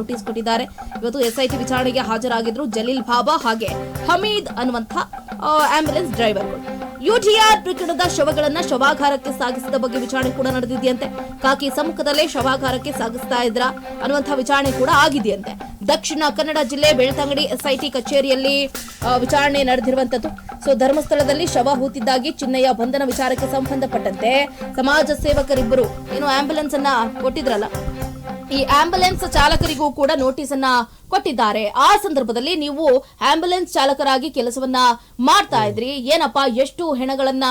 Notice ಕೊಟ್ಟಿದ್ದಾರೆ. ಇವತ್ತು SIT ವಿಚಾರಣೆಗೆ ಹಾಜರಾಗಿದ್ರು ಜಲೀಲ್ ಬಾಬಾ ಹಾಗೆ ಹಮೀದ್ ಅನ್ನುವಂಥ ಆಂಬ್ಯುಲೆನ್ಸ್ ಡ್ರೈವರ್ ಯುಟಿಆರ್ ಪ್ರಕರಣದ ಶವಗಳನ್ನ ಶವಾಗಾರಕ್ಕೆ ಸಾಗಿಸಿದ ಬಗ್ಗೆ ವಿಚಾರಣೆ ಕೂಡ ನಡೆದಿದೆಯಂತೆ. ಕಾಕಿ ಸಮ್ಮುಖದಲ್ಲೇ ಶವಾಗಾರಕ್ಕೆ ಸಾಗಿಸ್ತಾ ಇದ್ರ ಅನ್ನುವಂಥ ವಿಚಾರಣೆ ಕೂಡ ಆಗಿದೆಯಂತೆ. ದಕ್ಷಿಣ ಕನ್ನಡ ಜಿಲ್ಲೆ ಬೆಳ್ತಂಗಡಿ ಎಸ್ಐಟಿ ಕಚೇರಿಯಲ್ಲಿ ವಿಚಾರಣೆ ನಡೆದಿರುವಂತದ್ದು ಸೊ, ಧರ್ಮಸ್ಥಳದಲ್ಲಿ ಶವ ಹೂತಿದ್ದಾಗಿ ಚಿನ್ನಯ್ಯ ಬಂಧನ ವಿಚಾರಕ್ಕೆ ಸಂಬಂಧಪಟ್ಟಂತೆ ಸಮಾಜ ಸೇವಕರಿಬ್ಬರು ಏನು ಆಂಬ್ಯುಲೆನ್ಸ್ ಅನ್ನ ಕೊಟ್ಟಿದ್ರಲ್ಲ. ಈ ಆಂಬ್ಯುಲೆನ್ಸ್ ಚಾಲಕರಿಗೂ ಕೂಡ ನೋಟಿಸ್ ಅನ್ನ ಕೊಟ್ಟಿದ್ದಾರೆ. ಆ ಸಂದರ್ಭದಲ್ಲಿ ನೀವು ಆಂಬ್ಯುಲೆನ್ಸ್ ಚಾಲಕರಾಗಿ ಕೆಲಸವನ್ನ ಮಾಡ್ತಾ ಇದ್ರಿ. ಏನಪ್ಪಾ ಎಷ್ಟು ಹೆಣಗಳನ್ನ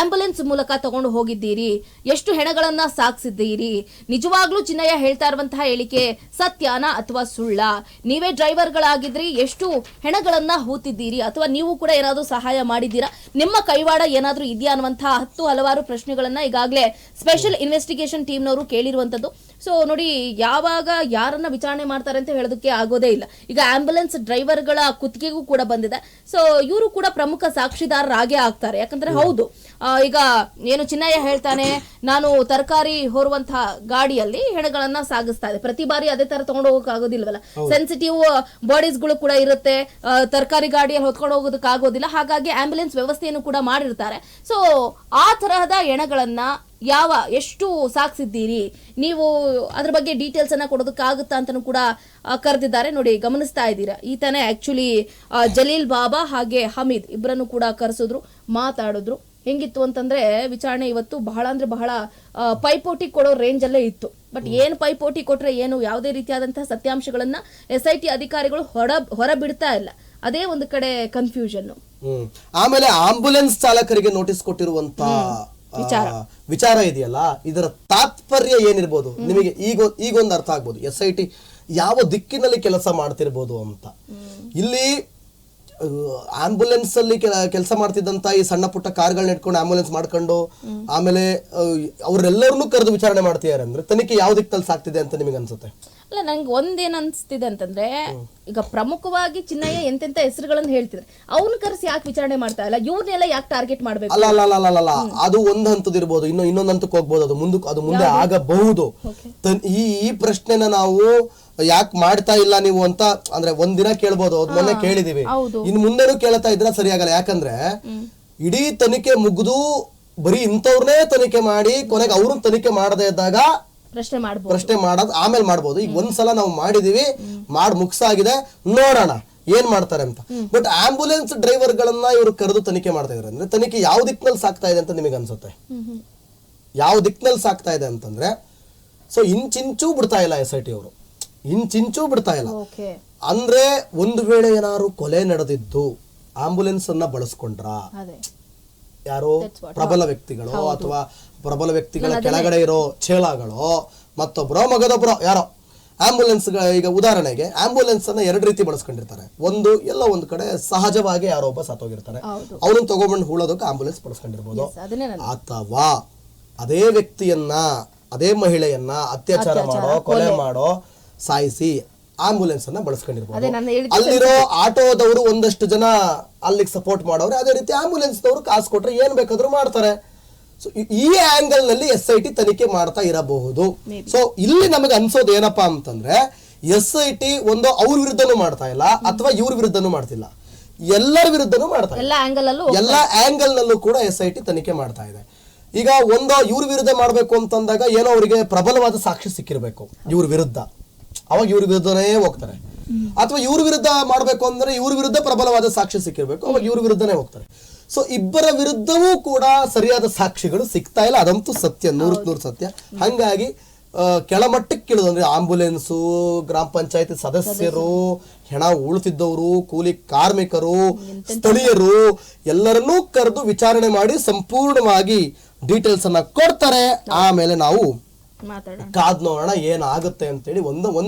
ಆಂಬ್ಯುಲೆನ್ಸ್ ಮೂಲಕ ತಗೊಂಡು ಹೋಗಿದ್ದೀರಿ? ಎಷ್ಟು ಹೆಣಗಳನ್ನ ಸಾಕ್ಸಿದ್ದೀರಿ? ನಿಜವಾಗ್ಲೂ ಚಿನ್ನಯ್ಯ ಹೇಳ್ತಾ ಇರುವಂತಹ ಹೇಳಿಕೆ ಸತ್ಯಾನ ಅಥವಾ ಸುಳ್ಳ? ನೀವೇ ಡ್ರೈವರ್ಗಳಾಗಿದ್ರಿ ಎಷ್ಟು ಹೆಣಗಳನ್ನ ಹೂತಿದ್ದೀರಿ? ಅಥವಾ ನೀವು ಕೂಡ ಏನಾದ್ರೂ ಸಹಾಯ ಮಾಡಿದ್ದೀರಾ? ನಿಮ್ಮ ಕೈವಾಡ ಏನಾದ್ರೂ ಇದೆಯಾ ಅನ್ನುವಂತಹ ಹತ್ತು ಹಲವಾರು ಪ್ರಶ್ನೆಗಳನ್ನ ಈಗಾಗಲೇ ಸ್ಪೆಷಲ್ ಇನ್ವೆಸ್ಟಿಗೇಷನ್ ಟೀಮ್ನವರು ಕೇಳಿರುವಂತದ್ದು. ಸೊ ನೋಡಿ ಯಾವಾಗ ಯಾರನ್ನ ವಿಚಾರಣೆ ಮಾಡ್ತಾರೆ ಅಂತ ಹೇಳೋದಕ್ಕೆ ಆಗೋದೇ ಇಲ್ಲ. ಈಗ ಆಂಬ್ಯುಲೆನ್ಸ್ ಡ್ರೈವರ್ಗಳ ಕುತ್ತಿಗೆಗೂ ಕೂಡ ಬಂದಿದೆ. ಸೊ ಇವರು ಕೂಡ ಪ್ರಮುಖ ಸಾಕ್ಷಿದಾರರಾಗೇ ಆಗ್ತಾರೆ. ಯಾಕಂದ್ರೆ ಹೌದು. ಈಗ ಏನು ಚಿನ್ನಯ್ಯ ಹೇಳ್ತಾನೆ ನಾನು ತರಕಾರಿ ಹೊರುವಂತಹ ಗಾಡಿಯಲ್ಲಿ ಹೆಣಗಳನ್ನ ಸಾಗಿಸ್ತಾ ಇದೆ ಪ್ರತಿ ಬಾರಿ ಅದೇ ತರ ತಗೊಂಡು ಹೋಗಕ್ ಆಗೋದಿಲ್ವಲ್ಲ? ಸೆನ್ಸಿಟಿವ್ ಬಾಡೀಸ್ಗಳು ಕೂಡ ಇರುತ್ತೆ. ತರಕಾರಿ ಗಾಡಿಯಲ್ಲಿ ಹೊತ್ಕೊಂಡು ಹೋಗೋದಕ್ಕೆ ಆಗೋದಿಲ್ಲ. ಹಾಗಾಗಿ ಆಂಬ್ಯುಲೆನ್ಸ್ ವ್ಯವಸ್ಥೆಯನ್ನು ಕೂಡ ಮಾಡಿರ್ತಾರೆ. ಸೊ ಆ ತರಹದ ಹೆಣಗಳನ್ನ ಯಾವ ಎಷ್ಟು ಸಾಕ್ಸಿದ್ದೀರಿ? ನೀವು ಅದ್ರ ಬಗ್ಗೆ ಡೀಟೇಲ್ಸ್ ಅನ್ನ ಕೊಡೋದಕ್ಕಾಗುತ್ತಾ ಅಂತಾನೂ ಕೂಡ ಕರೆದಿದ್ದಾರೆ. ನೋಡಿ ಗಮನಿಸ್ತಾ ಇದ್ದೀರಾ? ಈತನೇ ಆಕ್ಚುಲಿ ಜಲೀಲ್ ಬಾಬಾ ಹಾಗೆ ಹಮೀದ್ ಇಬ್ಬರನ್ನು ಕೂಡ ಕರೆಸಿದ್ರು ಮಾತಾಡಿದ್ರು. ಹೆಂಗಿತ್ತು ಅಂತಂದ್ರೆ ವಿಚಾರಣೆ ಇವತ್ತು ಬಹಳ ಅಂದ್ರೆ ಬಹಳ ಪೈಪೋಟಿ ಕೊಡೋ ರೇಂಜ್ ಅಲ್ಲೇ ಇತ್ತು. ಬಟ್ ಏನ್ ಪೈಪೋಟಿ ಕೊಟ್ರೆ ಏನು? ಯಾವುದೇ ರೀತಿಯಾದಂತಹ ಸತ್ಯಾಂಶಗಳನ್ನ ಎಸ್ ಐ ಟಿ ಅಧಿಕಾರಿಗಳು ಹೊರ ಹೊರ ಬಿಡ್ತಾ ಇಲ್ಲ. ಅದೇ ಒಂದು ಕಡೆ ಕನ್ಫ್ಯೂಷನ್ ಆಮೇಲೆ ಆಂಬುಲೆನ್ಸ್ ಚಾಲಕರಿಗೆ ನೋಟಿಸ್ ಕೊಟ್ಟಿರುವಂತ ವಿಚಾರ. ಇದೆಯಲ್ಲ ಇದರ ತಾತ್ಪರ್ಯ ಏನಿರ್ಬೋದು? ನಿಮಗೆ ಈಗ ಈಗೊಂದು ಅರ್ಥ ಆಗ್ಬೋದು. ಎಸ್ ಐ ಟಿ ಯಾವ ದಿಕ್ಕಿನಲ್ಲಿ ಕೆಲಸ ಮಾಡ್ತಿರ್ಬೋದು ಅಂತ. ಇಲ್ಲಿ ಆಂಬುಲೆನ್ಸ್ ಅಲ್ಲಿ ಕೆಲಸ ಮಾಡ್ತಿದ್ದಂತ ಈ ಸಣ್ಣ ಪುಟ್ಟ ಕಾರ್ಗಳನ್ನ ಇಟ್ಕೊಂಡು ಆಂಬುಲೆನ್ಸ್ ಮಾಡ್ಕೊಂಡು ಆಮೇಲೆ ಅವರೆಲ್ಲರನ್ನೂ ಕರೆದು ವಿಚಾರಣೆ ಮಾಡ್ತಿದ್ದಾರೆ ಅಂದ್ರೆ ತನಿಖೆ ಯಾವ ದಿಕ್ಕಲ್ಲಿ ಸಾಕ್ತಿದೆ ಅಂತ ನಿಮಗೆ ಅನ್ಸುತ್ತೆ ಅಲ್ಲ ನಂಗೆ ಒಂದೇನು ಅನ್ಸ್ತಿದೆ ಅಂತಂದ್ರೆ ಈಗ ಪ್ರಮುಖವಾಗಿ ಚಿನ್ನಯ್ಯ ಎಂತೆಂತ ಹೆಸರುಗಳನ್ನು ಹೇಳ್ತಿದ್ರೆ. ಅವ್ನ ಕರೆಸಿ ಯಾಕೆ ವಿಚಾರಣೆ ಮಾಡ್ತಾ ಇಲ್ಲ? ಇವ್ರನ್ನೆಲ್ಲ ಯಾಕೆ ಟಾರ್ಗೆಟ್ ಮಾಡ್ಬೇಕು? ಅಲ್ಲ ಅಲ್ಲ ಅಲ್ಲ ಅಲ್ಲ, ಅಲ್ಲ. ಅಲ್ಲ ಅದು ಒಂದ್ ಹಂತದ ಇರ್ಬೋದು. ಇನ್ನು ಇನ್ನೊಂದ್ ಹಂತಕ್ಕೆ ಹೋಗ್ಬೋದು. ಅದು ಮುಂದಕ್ಕೆ ಅದು ಮುಂದೆ ಆಗಬಹುದು. ತನ್- ಈ ಈ ಪ್ರಶ್ನೆನ ನಾವು ಯಾಕೆ ಮಾಡ್ತಾ ಇಲ್ಲ ನೀವು ಅಂತ ಅಂದ್ರೆ ಒಂದಿನ ಕೇಳ್ಬೋದು. ಅದ್ ಮೊನ್ನೆ ಕೇಳಿದೀವಿ. ಹೌದು. ಇನ್ ಮುಂದೆನೂ ಕೇಳ್ತಾ ಇದ್ರ ಸರಿಯಾಗಲ್ಲ ಯಾಕಂದ್ರೆ ಇಡೀ ತನಿಖೆ ಮುಗಿದು ಬರೀ ಇಂಥವ್ರನ್ನೇ ತನಿಖೆ ಮಾಡಿ ಕೊನೆಗೆ ಅವ್ರನ್ನ ತನಿಖೆ ಮಾಡದೇ ಇದ್ದಾಗ ಪ್ರಶ್ನೆ ಮಾಡ್ಬೋದು. ಪ್ರಶ್ನೆ ಮಾಡೋದು ಆಮೇಲೆ ಮಾಡ್ಬೋದು. ಈಗ ಒಂದ್ಸಲ ನಾವು ಮಾಡಿದೀವಿ ಮಾಡಿ ಮುಗ್ಸಾಗಿದೆ ನೋಡೋಣ ಏನ್ ಮಾಡ್ತಾರೆ ಅಂತ. ಬಟ್ ಆಂಬುಲೆನ್ಸ್ ಡ್ರೈವರ್ ಗಳನ್ನ ಇವರು ಕರೆದು ತನಿಖೆ ಮಾಡ್ತಾ ಇದಾರೆ. ಅಂದ್ರೆ ತನಿಖೆ ಯಾವ ದಿಕ್ನಲ್ಲಿ ಸಾಕ್ತಾ ಇದೆ ಅಂತ ನಿಮಗೆ ಅನ್ಸುತ್ತೆ? ಯಾವ ದಿಕ್ನಲ್ಲಿ ಸಾಕ್ತಾ ಇದೆ ಅಂತಂದ್ರೆ ಸೊ ಇಂಚಿಂಚೂ ಬಿಡ್ತಾ ಇಲ್ಲ ಎಸ್ ಐ ಟಿ ಅವರು. ಇಂಚಿಂಚೂ ಬಿಡ್ತಾ ಇಲ್ಲ. ಅಂದ್ರೆ ಒಂದು ವೇಳೆ ಏನಾದ್ರು ಕೊಲೆ ನಡೆದಿದ್ದು ಆಂಬುಲೆನ್ಸ್ ಅನ್ನ ಬಳಸ್ಕೊಂಡ್ರ? ಯಾರೋ ಪ್ರಬಲ ವ್ಯಕ್ತಿಗಳು ಅಥವಾ ಪ್ರಬಲ ವ್ಯಕ್ತಿಗಳ ಕೆಳಗಡೆ ಇರೋ ಚೇಳಗಳು ಮತ್ತೊಬ್ರು ಮಗದೊಬ್ರು ಯಾರೋ. ಆಂಬುಲೆನ್ಸ್ ಈಗ ಉದಾಹರಣೆಗೆ ಆಂಬುಲೆನ್ಸ್ ಅನ್ನ ಎರಡು ರೀತಿ ಬಳಸ್ಕೊಂಡಿರ್ತಾರೆ. ಒಂದು ಎಲ್ಲ ಒಂದ್ ಕಡೆ ಸಹಜವಾಗಿ ಯಾರೋ ಒಬ್ಬ ಸತ್ತೋಗಿರ್ತಾರೆ. ಅವ್ರನ್ನ ತಗೊಂಡ್ಬಂದು ಹೂಳೋದಕ್ಕೆ ಆಂಬುಲೆನ್ಸ್ ಬಳಸ್ಕೊಂಡಿರ್ಬೋದು. ಅಥವಾ ಅದೇ ವ್ಯಕ್ತಿಯನ್ನ ಅದೇ ಮಹಿಳೆಯನ್ನ ಅತ್ಯಾಚಾರ ಮಾಡೋ ಕೊಲೆ. ಮಾಡೋ ಸಾಯಿಸಿ ಆಂಬುಲೆನ್ಸ್ ಅನ್ನ ಬಳಸ್ಕೊಂಡಿರ್ಬೋದು ಅಲ್ಲಿರೋ ಆಟೋದವರು ಒಂದಷ್ಟು ಜನ ಅಲ್ಲಿಗೆ ಸಪೋರ್ಟ್ ಮಾಡೋರು. ಅದೇ ರೀತಿ ಆಂಬುಲೆನ್ಸ್ ದವರು ಕಾಸು ಕೊಟ್ರೆ ಏನ್ ಬೇಕಾದ್ರೂ ಮಾಡ್ತಾರೆ. ಸೊ ಈ ಆಂಗಲ್ನಲ್ಲಿ ಎಸ್ ಐ ಟಿ ತನಿಖೆ ಮಾಡ್ತಾ ಇರಬಹುದು. ಸೊ ಇಲ್ಲಿ ನಮಗೆ ಅನ್ಸೋದು ಏನಪ್ಪಾ ಅಂತಂದ್ರೆ ಎಸ್ ಐ ಟಿ ಒಂದು ಅವ್ರ ವಿರುದ್ಧನೂ ಮಾಡ್ತಾ ಇಲ್ಲ ಅಥವಾ ಇವ್ರ ವಿರುದ್ಧನೂ ಮಾಡ್ತಿಲ್ಲ. ಎಲ್ಲರ ವಿರುದ್ಧನೂ ಮಾಡ್ತಾ ಇಲ್ಲ. ಎಲ್ಲ ಆಂಗಲ್ ಅಲ್ಲೂ ಎಲ್ಲ ಆಂಗಲ್ ನಲ್ಲೂ ಕೂಡ ಎಸ್ ಐ ಟಿ ತನಿಖೆ ಮಾಡ್ತಾ ಇದೆ. ಈಗ ಒಂದು ಇವ್ರ ವಿರುದ್ಧ ಮಾಡ್ಬೇಕು ಅಂತಂದಾಗ ಏನೋ ಅವರಿಗೆ ಪ್ರಬಲವಾದ ಸಾಕ್ಷಿ ಸಿಕ್ಕಿರ್ಬೇಕು ಇವ್ರ ವಿರುದ್ಧ. ಅವಾಗ ಇವ್ರ ವಿರುದ್ಧನೇ ಹೋಗ್ತಾರೆ. ಅಥವಾ ಇವ್ರ ವಿರುದ್ಧ ಮಾಡ್ಬೇಕು ಅಂದ್ರೆ ಇವ್ರ ವಿರುದ್ಧ ಪ್ರಬಲವಾದ ಸಾಕ್ಷಿ ಸಿಕ್ಕಿರ್ಬೇಕು. ಅವಾಗ ಇವ್ರ ವಿರುದ್ಧನೇ ಹೋಗ್ತಾರೆ. ಸೊ ಇಬ್ಬರ ವಿರುದ್ಧವೂ ಕೂಡ ಸರಿಯಾದ ಸಾಕ್ಷಿಗಳು ಸಿಗ್ತಾ ಇಲ್ಲ. ಅದಂತೂ ಸತ್ಯ ನೂರಕ್ಕೆ ನೂರು ಸತ್ಯ. ಹಂಗಾಗಿ ಕೆಳಮಟ್ಟಕ್ಕೆ ಇಳಿದು ಅಂದ್ರೆ ಆಂಬುಲೆನ್ಸು ಗ್ರಾಮ ಪಂಚಾಯತಿ ಸದಸ್ಯರು ಹೆಣ ಉಳ್ತಿದ್ದವರು ಕೂಲಿ ಕಾರ್ಮಿಕರು ಸ್ಥಳೀಯರು ಎಲ್ಲರನ್ನೂ ಕರೆದು ವಿಚಾರಣೆ ಮಾಡಿ ಸಂಪೂರ್ಣವಾಗಿ ಡೀಟೇಲ್ಸ್ ಅನ್ನ ಕೊಡ್ತಾರೆ ಆಮೇಲೆ ನಾವು ಕಾದ್ ನೋಡೋಣ ಏನಾಗುತ್ತೆ ಅಂತೇಳಿ ಒಂದು ಒಂದು